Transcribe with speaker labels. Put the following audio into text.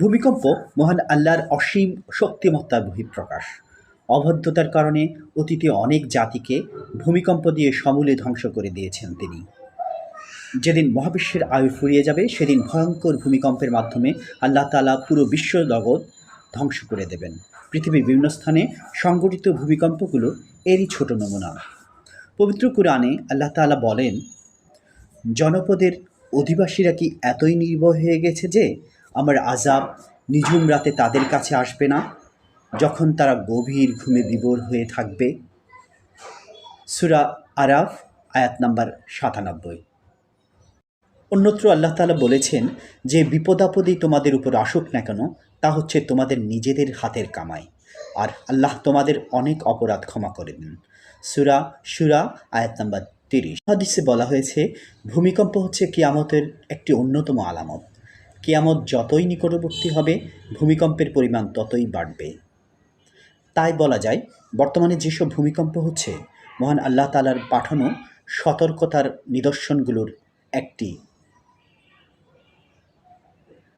Speaker 1: ভূমিকম্প মহান আল্লাহর অসীম শক্তিমত্তার বহিঃপ্রকাশ। অভদ্রতার কারণে অতীতে অনেক জাতিকে ভূমিকম্প দিয়ে সমূলে ধ্বংস করে দিয়েছেন তিনি। যেদিন মহাবিশ্বের আয়ু ফুরিয়ে যাবে, সেদিন ভয়ঙ্কর ভূমিকম্পের মাধ্যমে আল্লাহ তালা পুরো বিশ্ব জগৎ ধ্বংস করে দেবেন। পৃথিবীর বিভিন্ন স্থানে সংগঠিত ভূমিকম্পগুলো এরই ছোট নমুনা। পবিত্র কুরআনে আল্লাহ তাআলা বলেন, জনপদের অধিবাসীরা কি এতই নির্ভয় হয়ে গেছে যে আমার আজাব নিঝুম রাতে তাদের কাছে আসবে না, যখন তারা গভীর ঘুমে বিভোর হয়ে থাকবে। সুরা আরাফ, আয়াত নাম্বার সাতানব্বই। অন্যত্র আল্লাহ তাআলা বলেছেন, যে বিপদাপদই তোমাদের উপর আসুক না কেন, তা হচ্ছে তোমাদের নিজেদের হাতের কামাই। আর আল্লাহ তোমাদের অনেক অপরাধ ক্ষমা করে দেন। সুরা সুরা আয়াত নাম্বার তিরিশ। হাদিসে বলা হয়েছে, ভূমিকম্প হচ্ছে কিয়ামতের একটি অন্যতম আলামত। কিয়ামত যতই নিকটবর্তী হবে, ভূমিকম্পের পরিমাণ ততই বাড়বে। তাই বলা যায়, বর্তমানে যেসব ভূমিকম্প হচ্ছে, মহান আল্লাহ তালার পাঠানো সতর্কতার নিদর্শনগুলোর একটি।